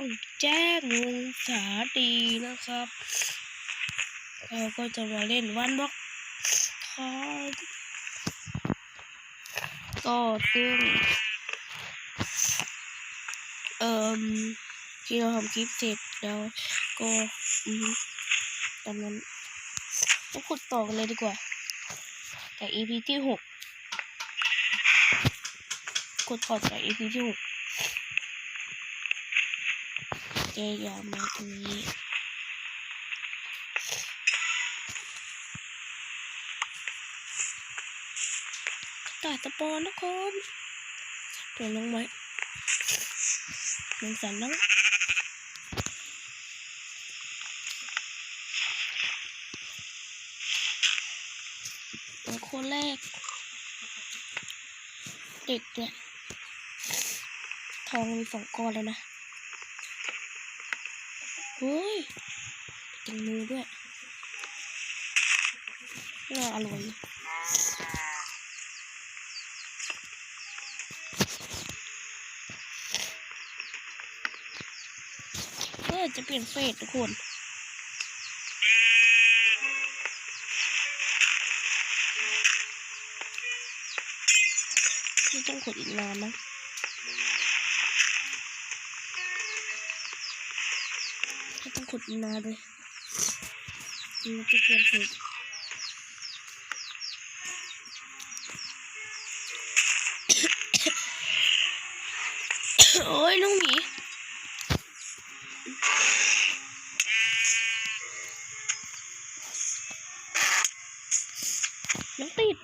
ต้องแจ้งวงศาดีนะครับ เราก็จะมาเล่นวันบล็อกทอนก็ซึ่งเอ่อที่เราทำคลิปเสร็จแล้วก็อืมตอนนั้นต้องกดต่อกันเลยดีกว่า แต่ EP ที่หกกดต่อจาก EP ที่หก จอย่ามาตรงนี้กาดตะปอนทุกคนตัวลงไว้ลงสันแล้วตัวคนแรก เด็กเนี่ย ทองมีสองก้อนแล้วนะ เฮ้ยติงมือด้วยน่าอร่อยเออจะเปลี่ยนเฟสทุกคนนี่ต้องกดอีกนานนะ ต้องกดนาเลยมันจะเปลี่ยนโอ้ยน้องหมีน้องติด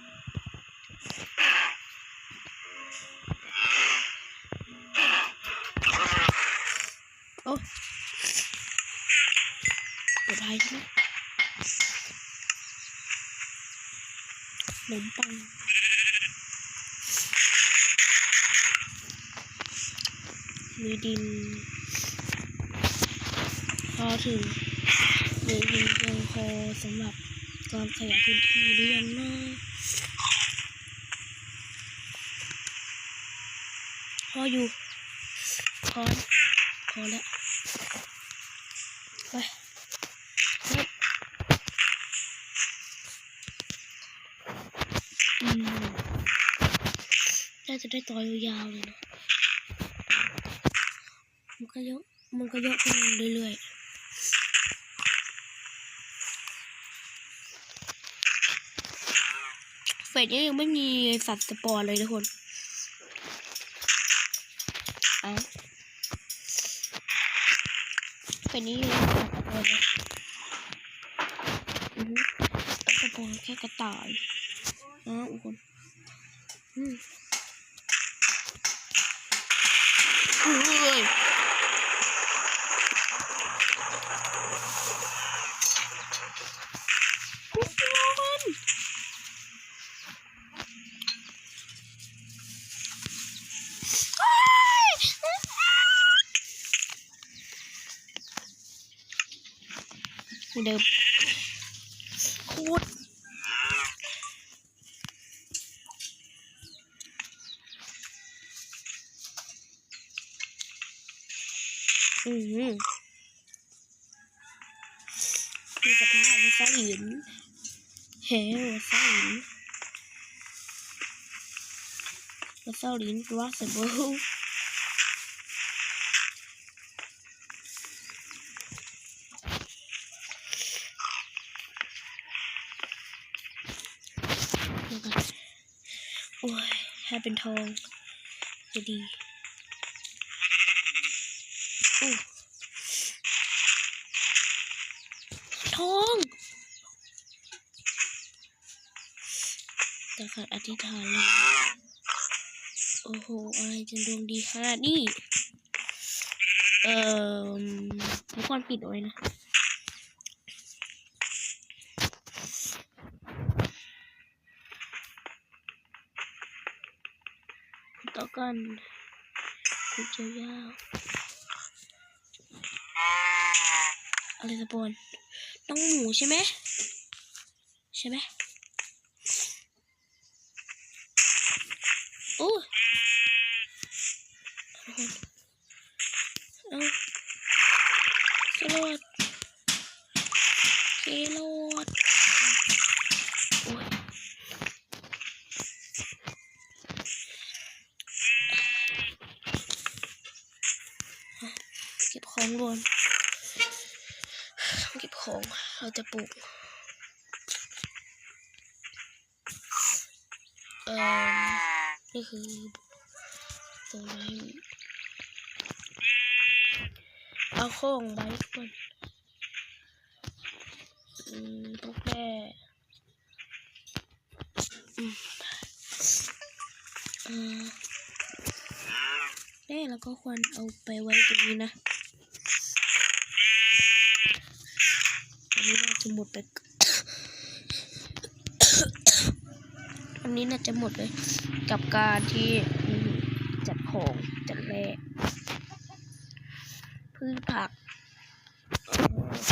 โอ้ วดท้ายใช่ไหมขนมปังมีดินพอถึงหรือดินเพียงพอสำหรับการขยายพื้นที่หรือยังนะพออยู่พอพอแล้ว ไปเฮ้ยอืม น่าจะได้ต่อยาวๆเลยนะมันก็เยอะมันก็เยอะขึ้นเรื่อยๆเฟสนี้ยังไม่มีสัตว์สปอร์เลยทุกคน เอาเฟสนี้ยังไม่มีสัตว์สปอร์เลยอือสปอร์แค่กระต่าย นะทุกคนอืมเฮ้ยทุกคนเหมือนเดิมโคตร อือหือดูสภาพวัสลินเฮ้วัสลินวัสลินวัสเบิลเดี๋ยวก่อนโอ้ยให้เป็นทองจะดีอู้ ทองต่ขาดอธิษฐานเลยโอ้โห อะไรจะดวงดีขนาดนี้ เอ่อทุกคนปิดเอาไว้นะต่อกันคุณจะยาวอะไรสปอน น้องหมูใช่ไหมใช่ไหมโอ้ยเอาโรดเคโรดโอ้ยเก็บของรวม ก็บของ เราจะปลูก เอ่อ นี่คือตัวไม้เอาของไว้ก่อนอืมต้องแม่อืมเออแม่แล้วก็ควรเอาไปไว้ตรงนี้นะอันนี้น่าจะ หมดไปอันนี้น่าจะหมดเลย กับการที่อืมจัดของจัดแรกพืชผักเอ่อ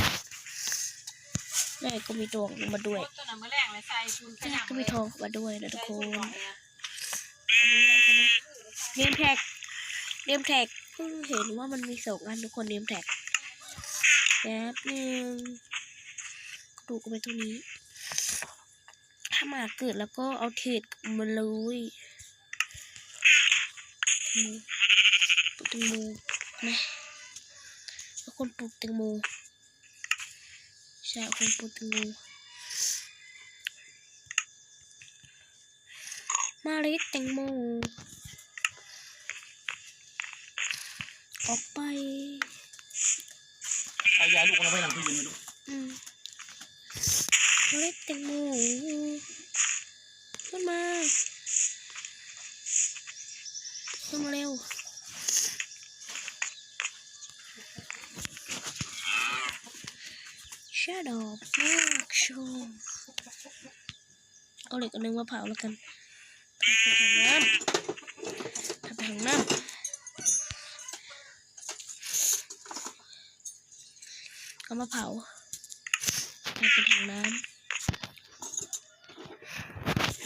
แม่ก็มีตัวมาด้วยต้นน้ำมะแรงเลยใส่คุณแม่ก็มีทองมาด้วยนะทุกคนใส่อันนี้อะไรกันนะเนมแท็กเนมแท็กเพิ่งเห็นว่ามันมีสองอันทุกคนเนมแท็กแป๊บหนึ่ง ดูกันไปตรงนี้ ถ้าหมาเกิดแล้วก็เอาเทรดมันเลยปลูกแตงโมไหมแล้วคนปลูกแตงโมใช่คนปลูกแตงโมมาเล็ดแตงโมออกไปไอ้ยายลูกเราไปหลังที่ยืนไม่รู้อืม เมล็ดแตงโมขึ้นมาขึ้นมาเร็วชาดอกมากชมเอาเหล็กอันนึงมาเผาแล้วกันทำไปถังน้ำทำไปถังน้ำเอามาเผากลายเป็นถังน้ำ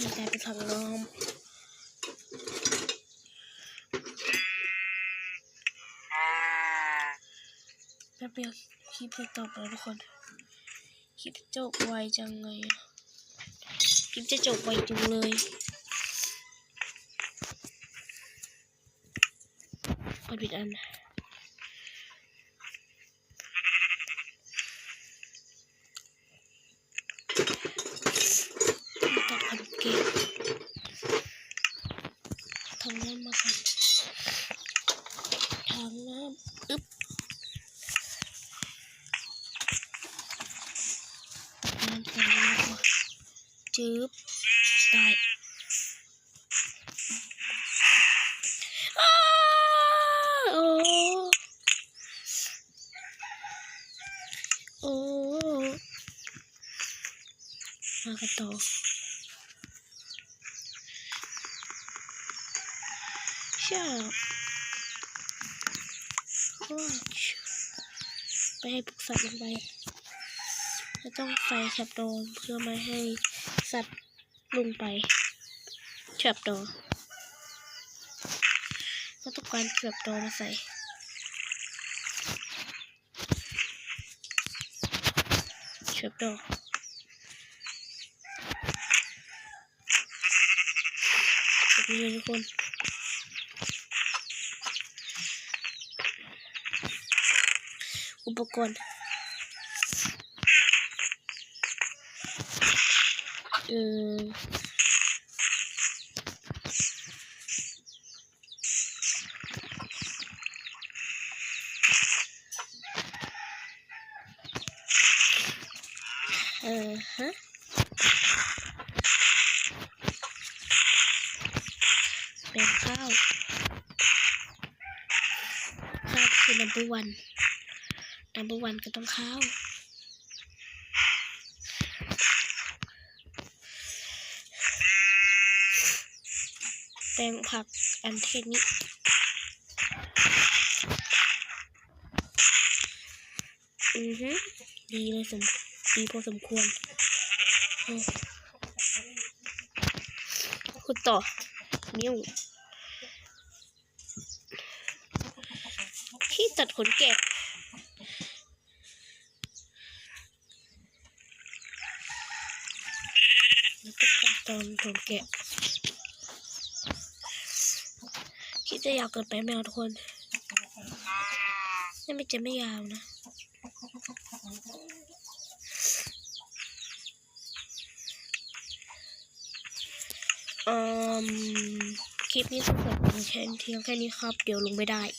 นี่กลายเป็นถังน้ำแป๊บเดียวคลิปจะจบแล้วทุกคน คลิปจะจบไวจังเลยคลิปจะจบไวจังเลยกดผิดอันนเทางน้ำมาก่อนทางน้ำอึ๊บน้ำทางน้ำมาจืบได้อ้าโอ้โอ้มากันต่อ Shut up. Watch. ไปให้พวกสัตว์ลงไปจะต้องใส่แคปโดนเพื่อไม่ให้สัตว์ลงไปแคปโดนก็ต้องการแคปโดนมาใส่แคปโดนแบบนี้เลยทุกคน อุ ปกรณ์เออเออฮะเป็นข้าวข้าวคือ number one number one ก็ต้องข้าวแปลงผักอันเทศนี้อือฮึดีเลยสมดีพอสมควรโอ้ขุดต่อนิ้วที่ตัดขนแกะ ตอนผมแกะคลิดจะยาวเกินไปไหมเอาทุกคนนี่ไม่จะไม่ยาวนะอืมคลิปนี้ก็เกิดเป็นแค่เพียงแค่นี้ครับ เดี๋ยวลงไม่ได้